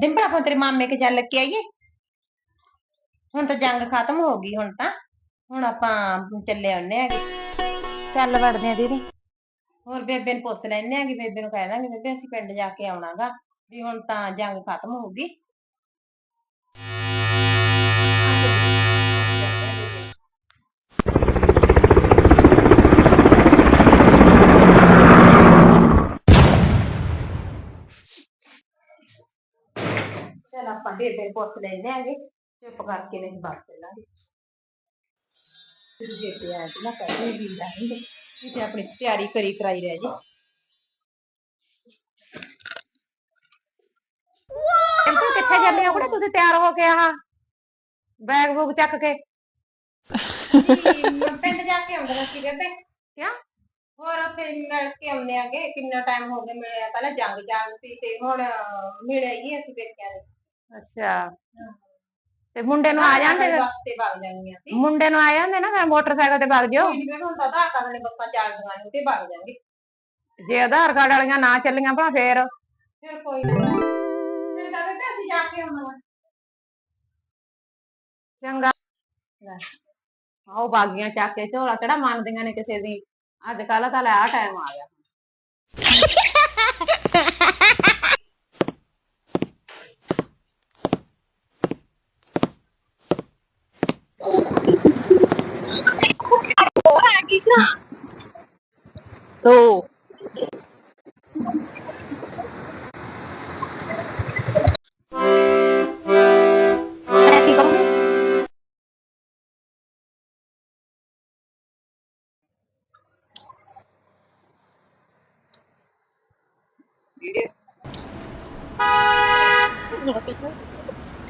ਡਿੰਪਲ ਆਪਾਂ ਤੇਰੇ ਮਾਮੇ ਕੇ ਚੱਲ ਕੇ ਆਈਏ। ਹੁਣ ਤਾਂ ਜੰਗ ਖਤਮ ਹੋ ਗਈ ਹੁਣ ਤਾਂ। ਹੁਣ ਆਪਾਂ ਚੱਲੇ ਆਉਨੇ ਆਗੇ ਚੱਲ ਵੜਦੇ ਆ ਦੀਦੀ। ਹੋਰ ਬੇਬੇ ਨੂੰ ਪੁੱਛ ਲੈਣੇ ਆਗੇ ਬੇਬੇ ਨੂੰ ਕਹਿ ਦਾਂਗੇ ਬੇਬੇ ਅਸੀਂ ਪਿੰਡ ਜਾ ਕੇ ਆਉਣਾਗਾ ਵੀ ਹੁਣ ਤਾਂ ਜੰਗ ਖਤਮ ਹੋ ਗਈ। ਚਲ ਆਪਾਂ ਬੇਬੇ ਨੂੰ ਪੁੱਛ ਲੈਣੇ ਆਗੇ ਚੁੱਪ ਕਰਕੇ ਨਹੀਂ ਬਾਤ ਚੱਲਾਂਗੇ ਫਿਰ ਬੇਬੇ ਆ ਨਾ ਕਹੇ ਵੀ ਲਾਂਗੇ ਤੇ ਆਪਣੀ ਤਿਆਰੀ ਕਰੀ ਕਰਾਈ ਰਹਿ ਜੇ। ਟਿੰਪਲ ਕਿੱਥੇ ਚੱਲੇ ਹੋ ਕੁੜੇ? ਤੁਸੀਂ ਤਿਆਰ ਹੋ ਕੇ ਆਹ ਬੈਗ ਬੂਗ ਚੱਕ ਕੇ। ਪਿੰਡ ਜਾ ਕੇ ਆਉਂਦਾ ਸੀ ਬੇਬੇ। ਕਿਆ ਹੋਰ ਉੱਥੇ ਮਿਲ ਕੇ ਆਉਂਦੇ ਆਗੇ। ਕਿੰਨਾ ਟਾਈਮ ਹੋ ਗਿਆ ਮਿਲਿਆ? ਪਹਿਲਾਂ ਜੰਗ ਜਾਗ ਸੀ ਤੇ ਹੁਣ ਮਿਲੇ ਹੀ ਅਸੀਂ ਦੇਖਿਆ ਅੱਛਾ। ਤੇ ਮੁੰਡੇ ਨੂੰ ਆ ਜਾਂਦੇ ਫਿਰ? ਵਾਸਤੇ ਵਗ ਜਾਂਗੀਆਂ ਸੀ ਮੁੰਡੇ ਨੂੰ ਆ ਜਾਂਦੇ ਨਾ ਫਿਰ ਮੋਟਰਸਾਈਕਲ ਤੇ ਵਗ ਜਾਓ? ਕੋਈ ਨੀ ਬੇਬੇ ਹੁਣ ਤਾਂ ਆਧਾਰ ਕਾਰਡ ਨੇ ਬੱਸਾਂ ਚੱਲਦੀਆਂ ਨੇ ਤੇ ਵਗ ਜਾਣਗੇ ਜੇ ਆਧਾਰ ਕਾਰਡ ਵਾਲੀਆਂ ਨਾ ਚੱਲੀਆਂ ਭਲਾ ਫੇਰ। ਫਿਰ ਕੋਈ ਨਾ। ਫਿਰ ਤਾਂ ਬੇਬੇ ਅਸੀਂ ਜਾ ਕੇ ਆਉਣਾ। ਚੰਗਾ। ਆਓ ਬਾਗੀਆਂ ਚੱਕ ਕੇ ਝੋਲਾ ਕਿਹੜਾ ਮੰਨਦੀਆਂ ਨੇ ਕਿਸੇ ਦੀ। ਅੱਜ ਕੱਲ ਤਾਂ ਲੈ ਆ ਟਾਈਮ ਆ ਗਿਆ। 뭐야 기사 도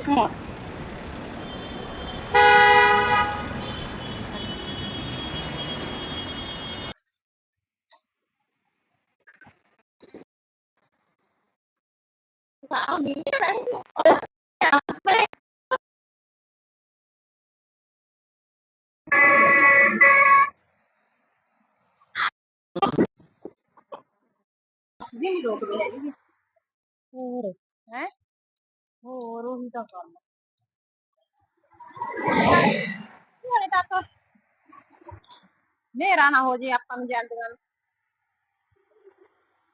Yeah. ਤੋ ਵੀ ਨਹੀਂ ਰੋਕਦੇ ਹੈਗੇ ਹੋਰ ਹੈ ਹੋਰ ਉਹੀ ਤਾਂ ਗੱਲ ਹਲੇ ਤੱਕ ਨੇਰਾ ਨਾ ਹੋ ਜੇ ਆਪਾਂ ਨੂੰ ਜਾਂਦੀਆਂ ਨੂੰ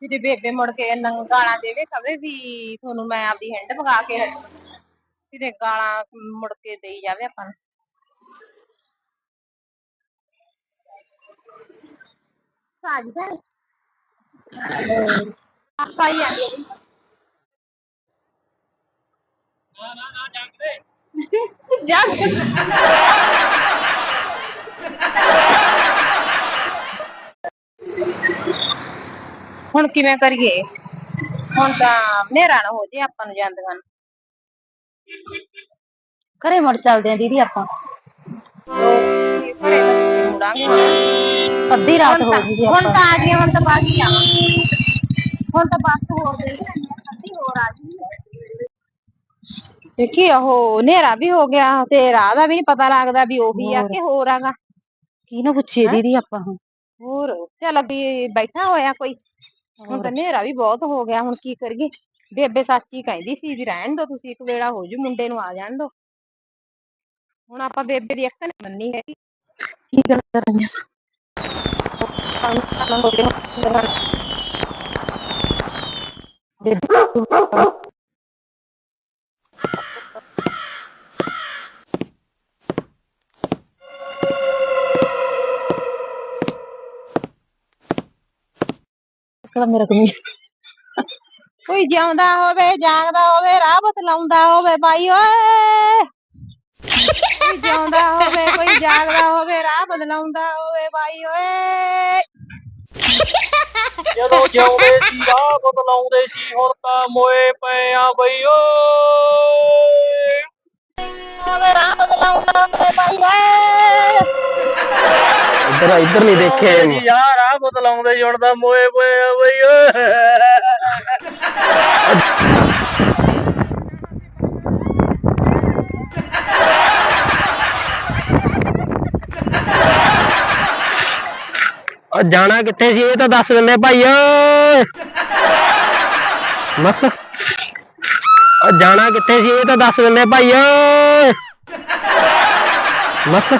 ਕਿਤੇ ਬੇਬੇ ਮੁੜ ਕੇ ਨੰਗ ਗਾਲਾਂ ਦੇਵੇ ਕਵੇ ਵੀ ਤੁਹਾਨੂੰ ਮੈਂ ਆਪਦੀ ਹੈਂਡ ਪਕਾ ਕੇ ਹਟੂ ਕਿਤੇ ਗਾਲਾਂ ਮੁੜ ਕੇ ਦੇਈ ਜਾਵੇ ਆਪਾਂ ਨੂੰ। ਸਾਜ ਦਾ ਆਪਾਂ ਹੀ ਆਂਦੇ ਨਾ ਨਾ ਨਾ ਜੰਗ ਹੁਣ ਕਿਵੇਂ ਕਰੀਏ? ਹੁਣ ਤਾਂ ਹਨੇਰਾ ਨਾ ਹੋ ਜੇ ਆਪਾਂ ਨੂੰ ਜਾਂਦੀਆਂ ਨੂੰ। ਘਰੇ ਮੁੜ ਚੱਲਦੇ ਆ ਦੀਦੀ ਆਪਾਂ। ਘਰੇ ਤਾਂ ਕਿੱਥੇ ਮੁੜਾਂਗੇ ਹੁਣ। ਅੱਧੀ ਰਾਤ ਹੋ ਗਈ ਜੀ ਹੁਣ ਆਪਾਂ ਤਾਂ ਆ ਗਈਆਂ ਹੁਣ ਤਾਂ ਬਾਗੀ ਆਵਾਂਗੇ ਹੁਣ ਤਾਂ ਬੱਸ ਹੋਰ ਦੇ ਅੱਧੀ ਹੋਰ ਆ ਗਈ। ਦੇਖੀ ਉਹ ਹਨੇਰਾ ਵੀ ਹੋ ਗਿਆ ਤੇ ਰਾਹ ਦਾ ਵੀ ਨੀ ਪਤਾ ਲੱਗਦਾ ਵੀ ਉਹੀ ਆ ਹੋਰ। ਕਿ ਹੋਰ ਆਗਾ। ਕਿਹਨੂੰ ਪੁੱਛੀਏ ਹੈਂ? ਦੀਦੀ ਆਪਾਂ ਹੁਣ ਹੋਰ ਚੱਲ ਅੱਗੇ ਬੈਠਾ ਹੋਇਆ ਕੋਈ। ਹੁਣ ਤਾਂ ਹਨੇਰਾ ਵੀ ਬਹੁਤ ਹੋ ਗਿਆ ਹੁਣ ਕੀ ਕਰੀਏ? ਬੇਬੇ ਸੱਚੀ ਕਹਿੰਦੀ ਸੀ ਵੀ ਰਹਿਣ ਦੋ ਤੁਸੀਂ ਇੱਕ ਵੇਲਾ ਹੋ ਜੂ ਮੁੰਡੇ ਨੂੰ ਆ ਜਾਣ ਦੋ। ਹੁਣ ਆਪਾਂ ਬੇਬੇ ਦੀ ਅੱਖ ਨਹੀਂ ਮੰਨੀ ਹੈਗੀ। ਕੀ ਗੱਲ ਕਰ ਰਹੀ ਆ ਮੇਰਾ ਕਮੀਜ਼ ਕੋਈ ਜਿਉਂਦਾ ਹੋਵੇ ਜਾਗਦਾ ਹੋਵੇ ਰਾਹ ਬਤਲਾਉਂਦਾ ਹੋਵੇ ਬਾਈ ਓਏ। ਕੋਈ ਜਿਉਂਦਾ ਹੋਵੇ ਕੋਈ ਜਾਗਦਾ ਹੋਵੇ ਰਾਹ ਬਦਲਾਉਂਦਾ ਹੋਵੇ ਬਾਈ ਓਏ। ਜਦੋਂ ਜਿਉਂਦੇ ਸੀ ਰਾਹ ਬਦਲਾਉਂਦੇ ਸੀ ਹੁਣ ਤਾਂ ਮੋਏ ਪਏ ਆ ਬਈ ਓਏ। ਹੋਵੇ ਰਾਹ ਬਦਲਾਉਂਦਾ ਹੋਵੇ ਬਾਈ ਓਏ। ਇੱਧਰ ਇੱਧਰ ਨਹੀਂ ਦੇਖੇ। ਜੀ ਯਾਰ ਰਾਹ ਲਾਉਂਦੇ ਸੀ, ਹੁਣ ਤਾਂ ਮੋਏ ਪਏ ਆ ਬਈ, ਓਏ। ਜਾਣਾ ਕਿੱਥੇ ਸੀ, ਇਹ ਤਾਂ ਦੱਸ ਦਿੰਦੇ ਭਾਈ, ਓਏ। ਬਸ। ਓ ਜਾਣਾ ਕਿੱਥੇ ਸੀ, ਇਹ ਤਾਂ ਦੱਸ ਦਿੰਦੇ ਭਾਈ, ਓਏ। ਬਸ।